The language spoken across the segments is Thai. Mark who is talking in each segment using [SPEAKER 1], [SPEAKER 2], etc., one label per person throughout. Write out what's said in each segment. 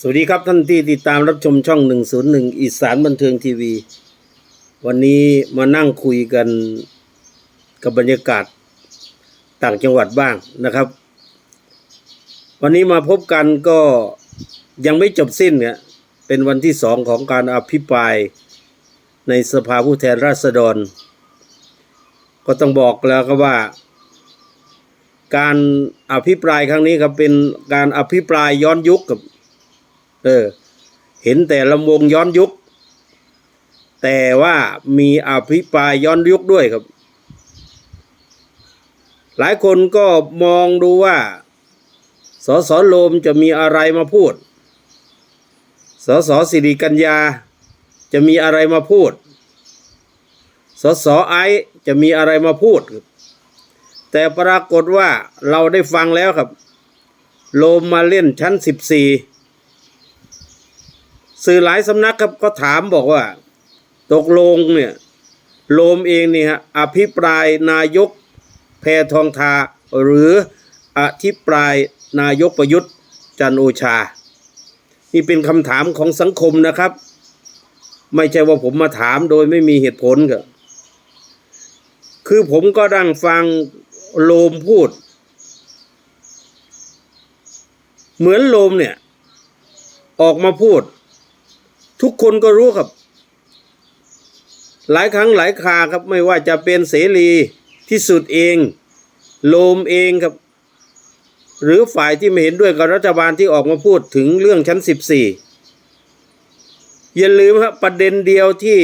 [SPEAKER 1] สวัสดีครับท่านที่ติดตามรับชมช่อง 101 อีสานบันเทิงทีวี วันนี้มานั่งคุยกันกับบรรยากาศต่างจังหวัดบ้างนะครับ วันนี้มาพบกันก็ยังไม่จบสิ้นเนี่ยเป็นวันที่สองของการอภิปรายในสภาผู้แทนราษฎร ก็ต้องบอกแล้วครับว่า การอภิปรายครั้งนี้ครับเป็นการอภิปรายย้อนยุคกับ เออ เห็นแต่ลำวงย้อนยุค แต่ว่ามีอภิปรายย้อนยุคด้วยครับ หลายคนก็มองดูว่าสสโลมจะมีอะไรมาพูด สสสิริกัญญา จะมีอะไรมาพูด สสไอจะมีอะไรมาพูด แต่ปรากฏว่าเราได้ฟังแล้วครับ โลมมาเล่นชั้นสิบสี่ สื่อหลายสำนักครับก็ถามบอกว่า ตกลงเนี่ยโลมเองเนี่ยฮะอภิปรายนายกแพทองทา หรืออภิปรายนายกประยุทธ์จันโอชา นี่เป็นคำถามของสังคมนะครับ ไม่ใช่ว่าผมมาถามโดยไม่มีเหตุผลครับคือผมก็ดังฟังโลมพูด เหมือนโลมเนี่ย ออกมาพูด ทุกคนก็รู้ครับ หลายครั้งหลายคราครับไม่ว่าจะเป็นเสรีที่สุดเอง โลมเองครับ หรือฝ่ายที่ไม่เห็นด้วยกับรัฐบาลที่ออกมาพูดถึงเรื่องชั้นสิบสี่อย่าลืมครับประเด็นเดียวที่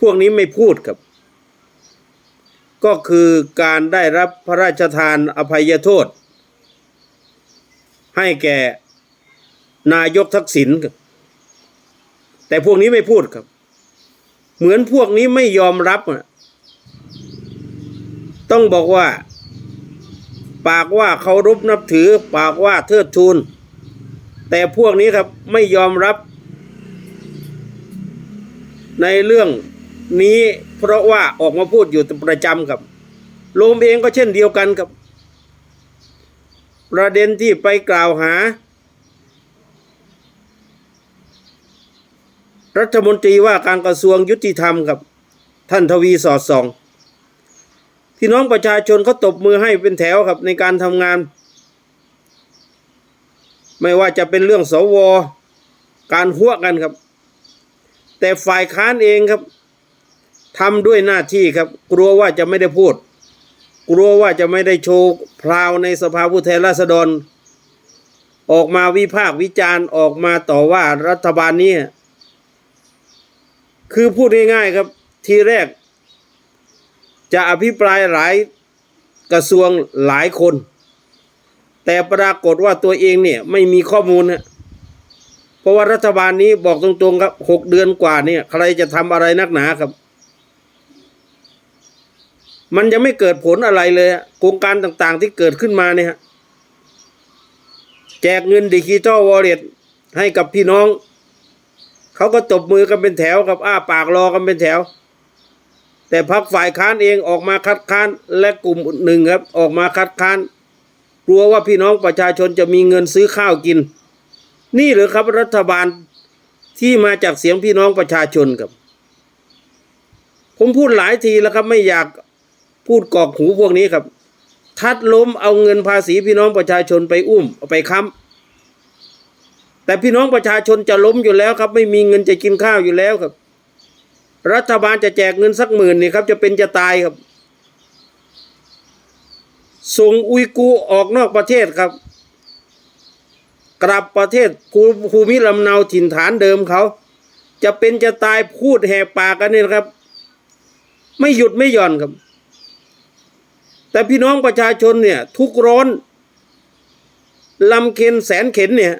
[SPEAKER 1] พวกนี้ไม่พูดครับ ก็คือการได้รับพระราชทานอภัยโทษ ให้แก่นายกทักษิณครับ แต่พวกนี้ไม่พูดครับ เหมือนพวกนี้ไม่ยอมรับอะต้องบอกว่า ปากว่าเคารพนับถือ ปากว่าเทิดทูนแต่พวกนี้ครับไม่ยอมรับ ในเรื่องนี้เพราะว่าออกมาพูดอยู่ประจำครับโลมเองก็เช่นเดียวกันครับ ประเด็นที่ไปกล่าวหา รัฐมนตรีว่าการกระทรวงยุติธรรมครับ ท่านทวีสอดส่องพี่น้องประชาชนเขาตบมือให้เป็นแถวครับในการทำงาน ไม่ว่าจะเป็นเรื่องสวการหัวกันครับ แต่ฝ่ายค้านเองครับทำด้วยหน้าที่ครับ กลัวว่าจะไม่ได้พูด กลัวว่าจะไม่ได้โชว์พราวในสภาผู้แทนราษฎร ออกมาวิพากษ์วิจารณ์ออกมาต่อว่ารัฐบาลนี้ คือพูดง่ายๆครับ ทีแรก จะอภิปรายหลายกระทรวงหลายคน แต่ปรากฏว่าตัวเองเนี่ยไม่มีข้อมูลนะเพราะว่ารัฐบาลนี้บอกตรงๆครับหกเดือนกว่าเนี่ย ใครจะทำอะไรนักหนาครับ มันจะไม่เกิดผลอะไรเลยโครงการต่างๆที่เกิดขึ้นมาเนี่ยแจกเงินดิจิทัลวอลเล็ตให้กับพี่น้อง เขาก็ตบมือกันเป็นแถวครับอ้าปากรอกันเป็นแถว แต่พักฝ่ายค้านเองออกมาคัดค้านและกลุ่มหนึ่งครับ ออกมาคัดค้าน กลัวว่าพี่น้องประชาชนจะมีเงินซื้อข้าวกิน นี่หรือครับรัฐบาลที่มาจากเสียงพี่น้องประชาชนครับ ผมพูดหลายทีแล้วครับไม่อยากพูดกอกหูพวกนี้ครับ ทัดล้มเอาเงินภาษีพี่น้องประชาชนไปอุ้มเอาไปค้ำ แต่พี่น้องประชาชนจะล้มอยู่แล้วครับ ไม่มีเงินจะกินข้าวอยู่แล้วครับ รัฐบาลจะแจกเงินสักหมื่นนี่ครับ จะเป็นจะตายครับ ส่งอุยกูร์ออกนอกประเทศครับ กลับประเทศภูมิลำเนาถิ่นฐานเดิมเขา จะเป็นจะตายพูดแหกปากกันนี่นะครับ ไม่หยุดไม่หย่อนครับ แต่พี่น้องประชาชนเนี่ย ทุกข์ร้อนลำเค็นแสนเข็นเนี่ย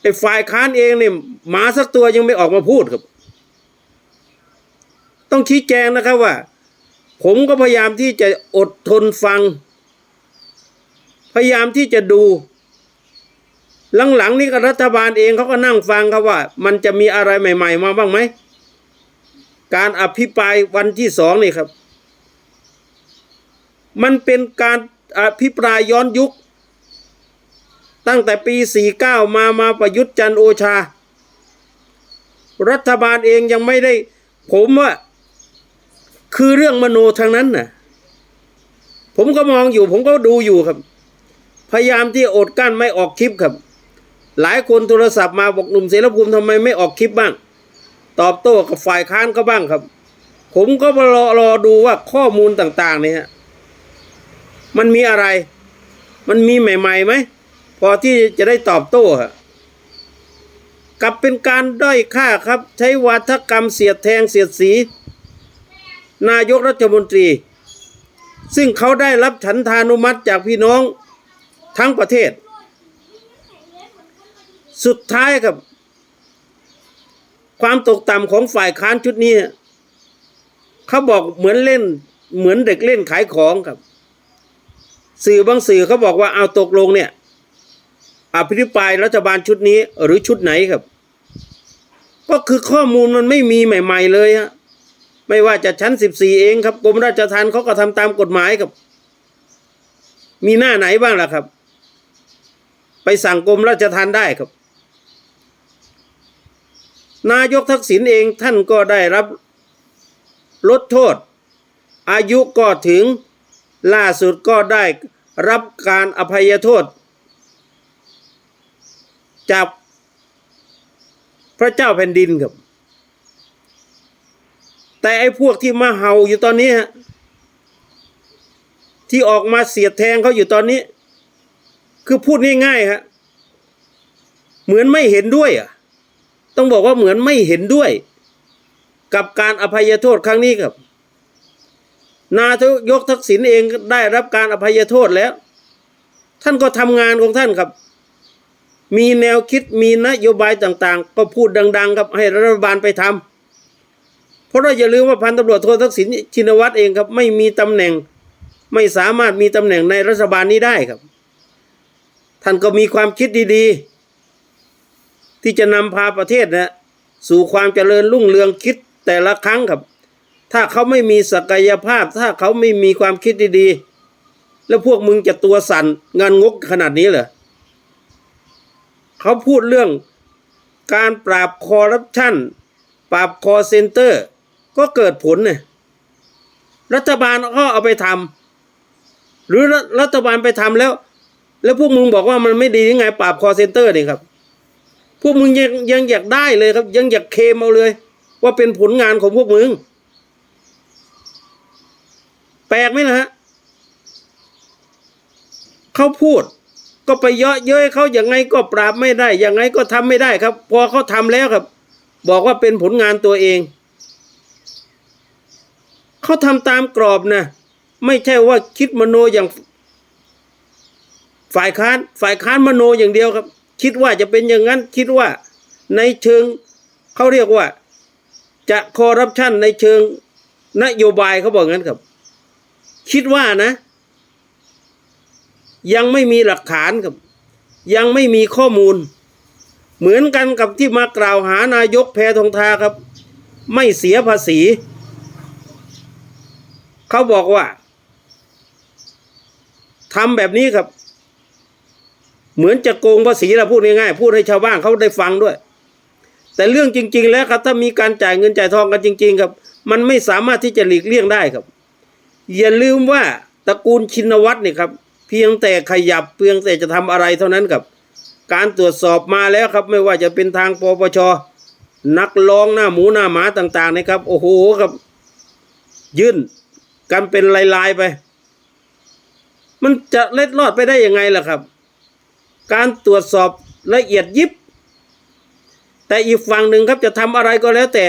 [SPEAKER 1] ไอ้ฝ่ายค้านเองเนี่ยหมาสักตัวยังไม่ออกมาพูดครับ ต้องชี้แจงนะครับว่า ผมก็พยายามที่จะอดทนฟัง พยายามที่จะดู หลังๆนี่ก็รัฐบาลเองเขาก็นั่งฟังครับว่า มันจะมีอะไรใหม่ ๆ มาบ้างไหมการอภิปรายวันที่สองนี่ครับ มันเป็นการอภิปรายย้อนยุค ตั้งแต่ปี 49 มามาประยุทธ์จันโอชา รัฐบาลเองยังไม่ได้ ผมว่า คือเรื่องมโนทางนั้นน่ะ ผมก็มองอยู่ ผมก็ดูอยู่ครับ พยายามที่อดกั้นไม่ออกคลิปครับ หลายคนโทรศัพท์มาบอกหนุ่มเสรภูมิทำไมไม่ออกคลิปบ้าง ตอบโต้กับฝ่ายค้านก็บ้างครับ ผมก็รอรอดูว่าข้อมูลต่าง ๆ เนี่ยฮะมันมีอะไร มันมีใหม่ๆไหม พอที่จะได้ตอบโต้ฮะกลับเป็นการด้อยค่าครับ ใช้วาทกรรมเสียดแทงเสียดสี นายกรัฐมนตรี ซึ่งเขาได้รับฉันทานุมัติจากพี่น้องทั้งประเทศ สุดท้ายครับ ความตกต่ำของฝ่ายค้านชุดนี้ เขาบอกเหมือนเล่นเหมือนเด็กเล่นขายของครับ สื่อบางสื่อเขาบอกว่าเอาตกลงเนี่ย อภิปรายรัฐบาลชุดนี้หรือชุดไหนครับ ก็คือข้อมูลมันไม่มีใหม่ ๆ เลยฮะไม่ว่าจะชั้นสิบสี่เองครับกรมราชทัณฑ์เขาก็ทำตามกฎหมายครับ มีหน้าไหนบ้างล่ะครับ ไปสั่งกรมราชทัณฑ์ได้ครับ นายกทักษิณเองท่านก็ได้รับลดโทษ อายุก็ถึงล่าสุดก็ได้รับการอภัยโทษ จากพระเจ้าแผ่นดินครับ แต่ไอ้พวกที่มาเห่าอยู่ตอนนี้ฮะที่ออกมาเสียดแทงเขาอยู่ตอนนี้ คือพูดง่ายๆฮะเหมือนไม่เห็นด้วยอะ ต้องบอกว่าเหมือนไม่เห็นด้วย กับการอภัยโทษครั้งนี้ครับ นายกทักษิณเองได้รับการอภัยโทษแล้ว ท่านก็ทำงานของท่านครับ มีแนวคิดมีนโยบายต่างๆ ก็พูดดัง ๆ ครับให้รัฐบาลไปทำเพราะเราอย่าลืมว่าพันตำรวจโททักษิณชินวัตรเองครับ ไม่มีตำแหน่ง ไม่สามารถมีตำแหน่งในรัฐบาลนี้ได้ครับ ท่านก็มีความคิดดีๆ ที่จะนำพาประเทศนะสู่ความเจริญรุ่งเรืองคิดแต่ละครั้งครับ ถ้าเขาไม่มีศักยภาพ ถ้าเขาไม่มีความคิดดีๆ แล้วพวกมึงจะตัวสั่นงานงกขนาดนี้เหรอ เขาพูดเรื่องการปราบคอร์รัปชันปราบคอเซ็นเตอร์ ก็เกิดผลเนี่ยรัฐบาลก็เอาไปทำหรือรัฐบาลไปทำแล้ว แล้วพวกมึงบอกว่ามันไม่ดียังไงปราบคอเซ็นเตอร์นี่ครับ พวกมึงยังยังอยากได้เลยครับ ยังอยากเคมเอาเลย ว่าเป็นผลงานของพวกมึง แปลกไหมนะฮะเขาพูด ก็ไปเยาะเย้ยเขาอย่างไงก็ปราบไม่ได้อย่างไงก็ทำไม่ได้ครับ พอเขาทำแล้วครับ บอกว่าเป็นผลงานตัวเอง เขาทำตามกรอบนะไม่ใช่ว่าคิดมโนอย่างฝ่ายค้านฝ่ายค้านมโนอย่างเดียวครับ คิดว่าจะเป็นอย่างนั้นคิดว่าในเชิงเขาเรียกว่า จะคอร์รัปชันในเชิงนโยบายเขาบอกงั้นครับ คิดว่านะ ยังไม่มีหลักฐานครับ ยังไม่มีข้อมูล เหมือนกันกับที่มากล่าวหานายกแพทองทาครับ ไม่เสียภาษี เขาบอกว่าทำแบบนี้ครับ เหมือนจะโกงภาษีเราพูดง่ายๆพูดให้ชาวบ้านเขาได้ฟังด้วย แต่เรื่องจริง ๆ แล้วครับ ถ้ามีการจ่ายเงินจ่ายทองกันจริง ๆ ครับ มันไม่สามารถที่จะหลีกเลี่ยงได้ครับ อย่าลืมว่าตระกูลชินวัตรเนี่ยครับ เพียงแต่ขยับเพียงแต่จะทำอะไรเท่านั้นครับ การตรวจสอบมาแล้วครับ ไม่ว่าจะเป็นทางปปชนักร้องหน้าหมูหน้าหมาต่างๆนะครับ โอ้โหครับ ยื่นกันเป็นลายๆไป มันจะเล็ดลอดไปได้ยังไงล่ะครับ การตรวจสอบละเอียดยิบ แต่อีกฝั่งหนึ่งครับจะทำอะไรก็แล้วแต่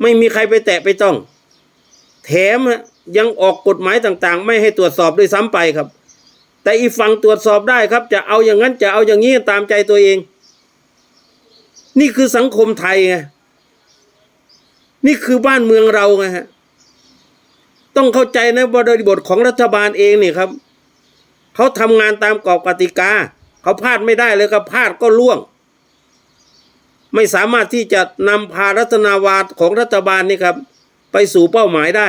[SPEAKER 1] ไม่มีใครไปแตะไปต้อง แถมยังออกกฎหมายต่างๆ ไม่ให้ตรวจสอบด้วยซ้ำไปครับ แต่อีกฝั่งตรวจสอบได้ครับ จะเอาอย่างนั้นจะเอาอย่างนี้ตามใจตัวเอง นี่คือสังคมไทยไงนี่คือบ้านเมืองเราไงฮะต้องเข้าใจในบริบทของรัฐบาลเองนี่ครับเขาทำงานตามกรอบกติกาเขาพลาดไม่ได้เลยครับพลาดก็ล่วง ไม่สามารถที่จะนำพารัฐนาวาของรัฐบาลนี่ครับ ไปสู่เป้าหมายได้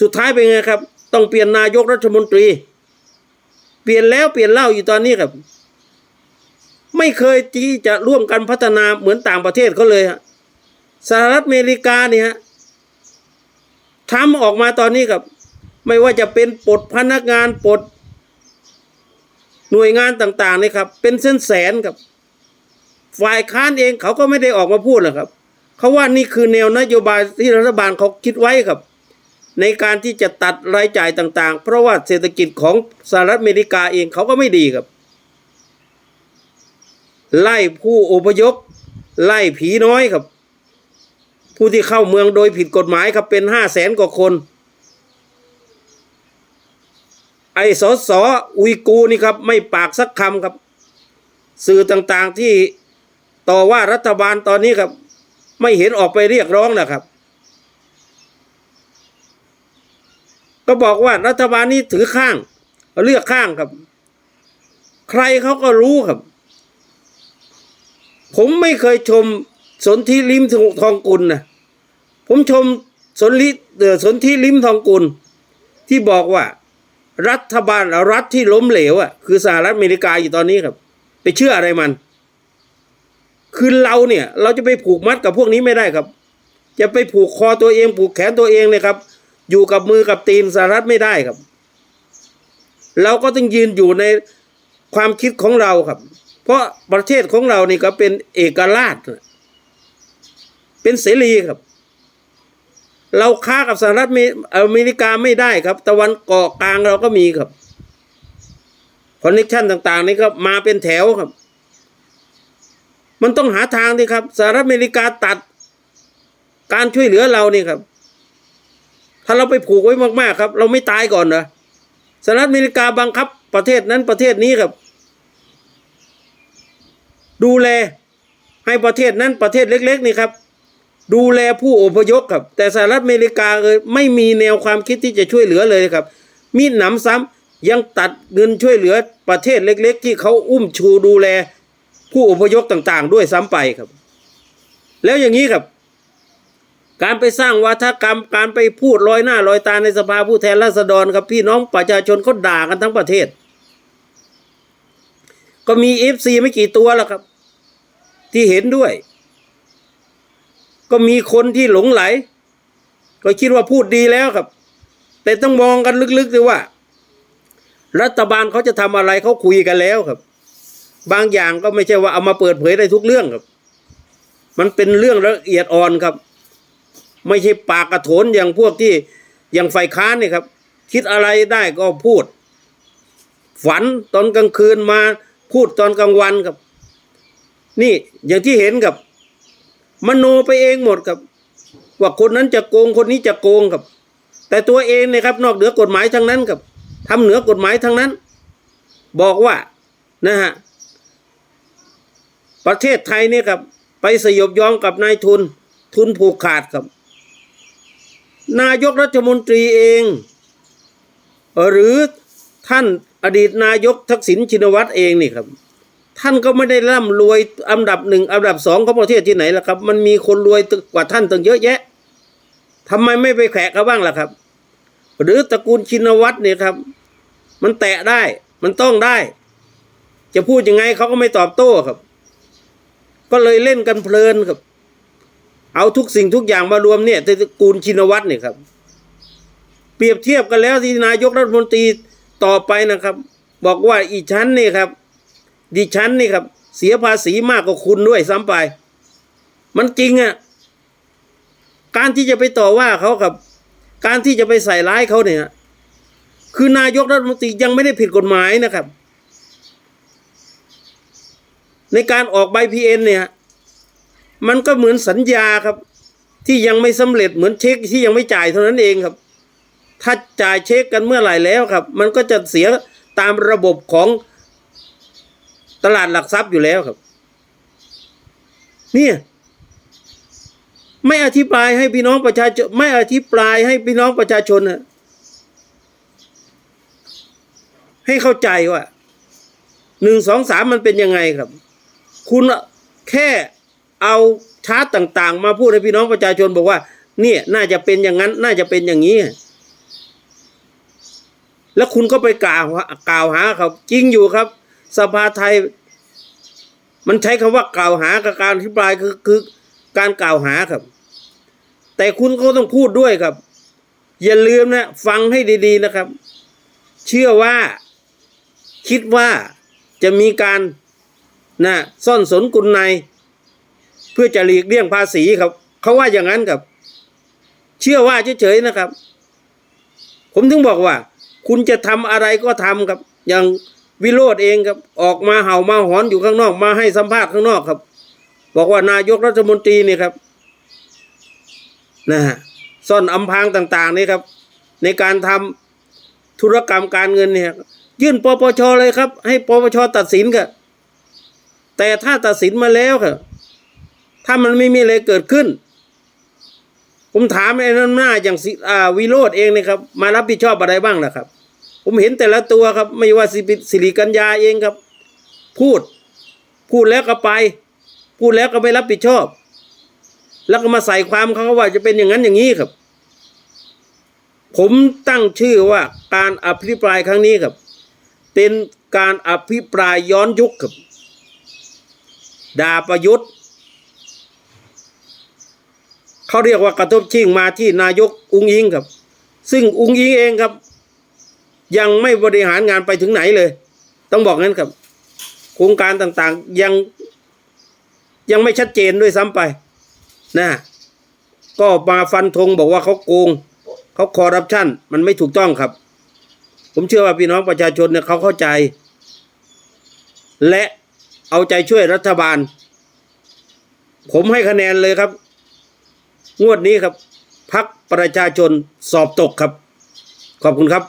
[SPEAKER 1] สุดท้ายเป็นไงครับ ต้องเปลี่ยนนายกรัฐมนตรี ลี่ยนแล้วเปลี่ยนเล่าอยู่ตอนนี้ครับ ไม่เคยที่จะร่วมกันพัฒนาเหมือนต่างประเทศเขาเลยฮะสหรัฐอเมริกาเนี่ยฮะทำออกมาตอนนี้ครับ ไม่ว่าจะเป็นปลดพนักงานปลดหน่วยงานต่างๆนี่ครับ เป็นเส้นแสนครับ ฝ่ายค้านเองเขาก็ไม่ได้ออกมาพูดหรอกครับ เขาว่านี่คือแนวนโยบายที่รัฐบาลเขาคิดไว้ครับ ในการที่จะตัดรายจ่ายต่างๆ เพราะว่าเศรษฐกิจของสหรัฐอเมริกาเองเขาก็ไม่ดีครับ ไล่ผู้อพยพไล่ผีน้อยครับ ผู้ที่เข้าเมืองโดยผิดกฎหมายครับเป็นห้าแสนกว่าคน ไอ้สสอุยกูนี่ครับ ไม่ปากสักคำครับ สื่อต่างๆที่ต่อว่ารัฐบาลตอนนี้ครับ ไม่เห็นออกไปเรียกร้องนะครับ ก็บอกว่ารัฐบาลนี้ถือข้างเลือกข้างครับ ใครเขาก็รู้ครับ ผมไม่เคยชมสนธิลิมทองกุลนะผมชมสนลิเอ่อสนธิลิมทองกุล ที่บอกว่า รัฐบาลรัฐที่ล้มเหลวอะคือสหรัฐอเมริกาอยู่ตอนนี้ครับ ไปเชื่ออะไรมันคือเราเนี่ย เราจะไปผูกมัดกับพวกนี้ไม่ได้ครับ จะไปผูกคอตัวเอง ผูกแขนตัวเองเนี่ยครับ อยู่กับมือกับตีนสหรัฐไม่ได้ครับ เราก็ต้องยืนอยู่ในความคิดของเราครับ เพราะประเทศของเรานี่ก็เป็นเอกราช เป็นเสรีครับ เราค้ากับสหรัฐอเมริกาไม่ได้ครับ ตะวันเกาะกลางเราก็มีครับคอนเนคชั่นต่างๆนี่ก็มาเป็นแถวครับ มันต้องหาทางดีครับสหรัฐอเมริกาตัดการช่วยเหลือเรานี่ครับ ถ้าเราไปผูกไว้มากๆครับ เราไม่ตายก่อนเหรอสหรัฐอเมริกาบังคับประเทศนั้นประเทศนี้ครับ ดูแลให้ประเทศนั้นประเทศเล็ก ๆ นี่ครับ ดูแลผู้อพยพครับ แต่สหรัฐอเมริกาเลยไม่มีแนวความคิดที่จะช่วยเหลือเลยครับ มีหนำซ้ำยังตัดเงินช่วยเหลือประเทศเล็ก ๆ ที่เขาอุ้มชูดูแลผู้อพยพต่าง ๆ ด้วยซ้ำไปครับ แล้วอย่างนี้ครับ การไปสร้างวัฒกรรมการไปพูดลอยหน้าลอยตาในสภาผู้แทนราษฎรครับพี่น้องประชาชนเขาด่ากันทั้งประเทศ ก็มีเอฟซีไม่กี่ตัวแล้วครับ ที่เห็นด้วย ก็มีคนที่หลงไหล ก็คิดว่าพูดดีแล้วครับ แต่ต้องมองกันลึกๆด้วยว่า รัฐบาลเขาจะทำอะไรเขาคุยกันแล้วครับ บางอย่างก็ไม่ใช่ว่าเอามาเปิดเผยได้ทุกเรื่องครับ มันเป็นเรื่องละเอียดอ่อนครับ ไม่ใช่ปากกระโถนอย่างพวกที่อย่างไฟค้านนี่ครับ คิดอะไรได้ก็พูด ฝันตอนกลางคืนมาพูดตอนกลางวันครับ นี่อย่างที่เห็นกับ มโนไปเองหมดครับ ว่าคนนั้นจะโกงคนนี้จะโกงครับ แต่ตัวเองเนี่ยครับ นอกเหนือกฎหมายทั้งนั้นครับทำเหนือกฎหมายทั้งนั้น บอกว่านะฮะประเทศไทยเนี่ยครับ ไปสยบยอมกับนายทุนทุนผูกขาดครับ นายกรัฐมนตรีเอง หรือท่านอดีตนายกทักษิณชินวัตรเองนี่ครับ ท่านก็ไม่ได้ร่ำรวยอันดับหนึ่งอันดับสองของประเทศที่ไหนล่ะครับ มันมีคนรวยกว่าท่านตั้งเยอะแยะทำไมไม่ไปแขกเขาบ้างล่ะครับ หรือตระกูลชินวัตรเนี่ยครับ มันแตะได้มันต้องได้ จะพูดยังไงเขาก็ไม่ตอบโต้ครับ ก็เลยเล่นกันเพลินครับ เอาทุกสิ่งทุกอย่างมารวมเนี่ยตระกูลชินวัตรเนี่ยครับ เปรียบเทียบกันแล้วที่นายกรัฐมนตรีต่อไปนะครับ บอกว่าอีชั้นนี่ครับ ดิฉันนี่ครับ เสียภาษีมากกว่าคุณด้วยซ้ำไป มันจริงอะ่ะการที่จะไปต่อว่าเขาครับ การที่จะไปใส่ร้ายเขาเนี่ย คือนายกรัฐมนตรียังไม่ได้ผิดกฎหมายนะครับ ในการออกใบพีเอ็นเนี่ย มันก็เหมือนสัญญาครับ ที่ยังไม่สำเร็จเหมือนเช็คที่ยังไม่จ่ายเท่านั้นเองครับ ถ้าจ่ายเช็คกันเมื่อไหร่แล้วครับ มันก็จะเสียตามระบบของตลาดหลักทรัพย์อยู่แล้วครับ เนี่ยไม่อธิบายให้พี่น้องประชาชนไม่อธิบายให้พี่น้องประชาชนนะให้เข้าใจว่าหนึ่งสองสามมันเป็นยังไงครับ คุณแค่ เอาชาร์ตต่างๆ มาพูดให้พี่น้องประชาชนบอกว่า เนี่ยน่าจะเป็นอย่างนั้น น่าจะเป็นอย่างนี้ แล้วคุณก็ไปกล่าวกล่าวหาเขาจริงอยู่ครับ สภาไทย มันใช้คำว่ากล่าวหากับการอภิปรายคือคือการกล่าวหาครับ แต่คุณก็ต้องพูดด้วยครับ อย่าลืมนะฟังให้ดี ๆนะครับ เชื่อว่าคิดว่าจะมีการนะซ่อนสนกุลใน เพื่อจะหลีกเลี่ยงภาษีครับเขาว่าอย่างนั้นครับ เชื่อว่าเฉยๆนะครับ ผมถึงบอกว่า คุณจะทำอะไรก็ทำครับ อย่างวิโรธเองครับ ออกมาเห่ามาหอนอยู่ข้างนอกมาให้สัมภาษณ์ข้างนอกครับ บอกว่านายกรัฐมนตรีนี่ครับนะฮะซ่อนอำพรางต่าง ๆ นี่ครับ ในการทำธุรกรรมการเงินเนี่ย ยื่นปปชเลยครับ ให้ปปชตัดสินครับแต่ถ้าตัดสินมาแล้วครับ ถ้ามันไม่มีอะไรเกิดขึ้น ผมถามไอ้นั่นหน้าอย่างสิอ่าวิโรธเองนยครับ มารับผิดชอบอะไรบ้างล่ะครับ ผมเห็นแต่ละตัวครับ ไม่ว่าสิสิริกัญญาเองครับ พูด พูดแล้วก็ไป พูดแล้วก็ไม่รับผิดชอบ แล้วก็มาใส่ความเขาว่าจะเป็นอย่างนั้นอย่างนี้ครับ ผมตั้งชื่อว่าการอภิปรายครั้งนี้ครับ เป็นการอภิปรายย้อนยุคครับด่าประยุทธ์ เขาเรียกว่ากระทบชิงมาที่นายกอุงยิงครับ ซึ่งอุงยิงเองครับ ยังไม่บริหารงานไปถึงไหนเลย ต้องบอกงั้นครับ โครงการต่างๆยังยังไม่ชัดเจนด้วยซ้ำไปนะก็มาฟันธงบอกว่าเขาโกงเขาคอร์รัปชันมันไม่ถูกต้องครับ ผมเชื่อว่าพี่น้องประชาชนเนี่ยเขาเข้าใจ และเอาใจช่วยรัฐบาล ผมให้คะแนนเลยครับ งวดนี้ครับพักประชาชนสอบตกครับ ขอบคุณครับ